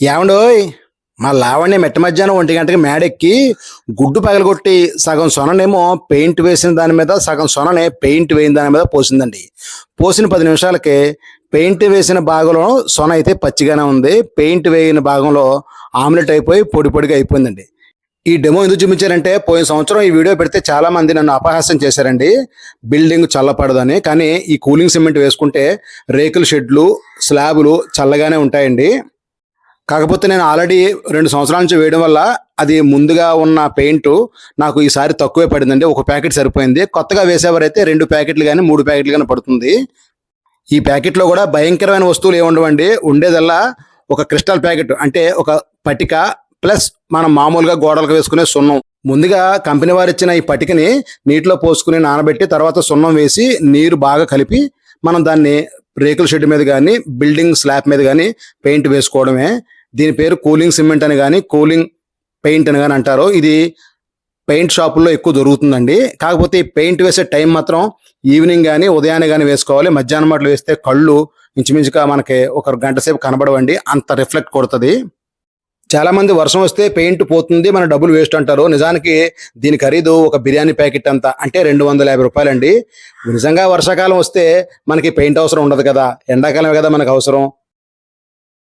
ఏమండోయ్ మా లావణ్య మెట్ట మధ్యాహ్నం ఒంటి గంటకి మేడెక్కి గుడ్డు పగలగొట్టి సగం సొననేమో పెయింట్ వేసిన దాని మీద సగం సొననే పెయింట్ వేయిన దాని మీద పోసిందండి. పోసిన పది నిమిషాలకి పెయింట్ వేసిన భాగంలో సొన అయితే పచ్చిగానే ఉంది. పెయింట్ వేయిన భాగంలో ఆమ్లెట్ అయిపోయి పొడి పొడిగా అయిపోయిందండి. ఈ డెమో ఎందుకు చూపించారంటే పోయిన సంవత్సరం ఈ వీడియో పెడితే చాలా మంది నన్ను అపహాస్యం చేశారండి. బిల్డింగ్ చల్లపడదని. కానీ ఈ కూలింగ్ సిమెంట్ వేసుకుంటే రేకుల షెడ్లు స్లాబులు చల్లగానే ఉంటాయండి. కాకపోతే నేను ఆల్రెడీ రెండు సంవత్సరాల నుంచి వేయడం వల్ల అది ముందుగా ఉన్న పెయింట్ నాకు ఈసారి తక్కువే పడిందండి. ఒక ప్యాకెట్ సరిపోయింది. కొత్తగా వేసేవారైతే రెండు ప్యాకెట్లు కానీ మూడు ప్యాకెట్లు కానీ పడుతుంది. ఈ ప్యాకెట్లో కూడా భయంకరమైన వస్తువులు ఏమి ఉండవండి. ఉండేదల్లా ఒక క్రిస్టల్ ప్యాకెట్ అంటే ఒక పటిక ప్లస్ మనం మామూలుగా గోడలకు వేసుకునే సున్నం. ముందుగా కంపెనీ వారు ఇచ్చిన ఈ పటికని నీటిలో పోసుకుని నానబెట్టి తర్వాత సున్నం వేసి నీరు బాగా కలిపి మనం దాన్ని రేకుల షెడ్ మీద కానీ బిల్డింగ్ స్లాబ్ మీద కానీ పెయింట్ వేసుకోవడమే. దీని పేరు కూలింగ్ సిమెంట్ అని కానీ కూలింగ్ పెయింట్ అని కానీ అంటారు. ఇది పెయింట్ షాపుల్లో ఎక్కువ దొరుకుతుందండి. కాకపోతే ఈ పెయింట్ వేసే టైం మాత్రం ఈవినింగ్ కానీ ఉదయాన్నే కానీ వేసుకోవాలి. మధ్యాహ్నం మాటలు వేస్తే కళ్ళు ఇంచుమించుగా మనకి ఒక గంట సేపు కనబడవండి. అంత రిఫ్లెక్ట్ కొడుతుంది. చాలా మంది వర్షం వస్తే పెయింట్ పోతుంది మన డబ్బులు వేస్ట్ అంటారు. నిజానికి దీని ఖరీదు ఒక బిర్యానీ ప్యాకెట్ అంత అంటే రెండు వందల యాభై రూపాయలండి. నిజంగా వర్షాకాలం వస్తే మనకి పెయింట్ అవసరం ఉండదు కదా. ఎండాకాలమే కదా మనకు అవసరం.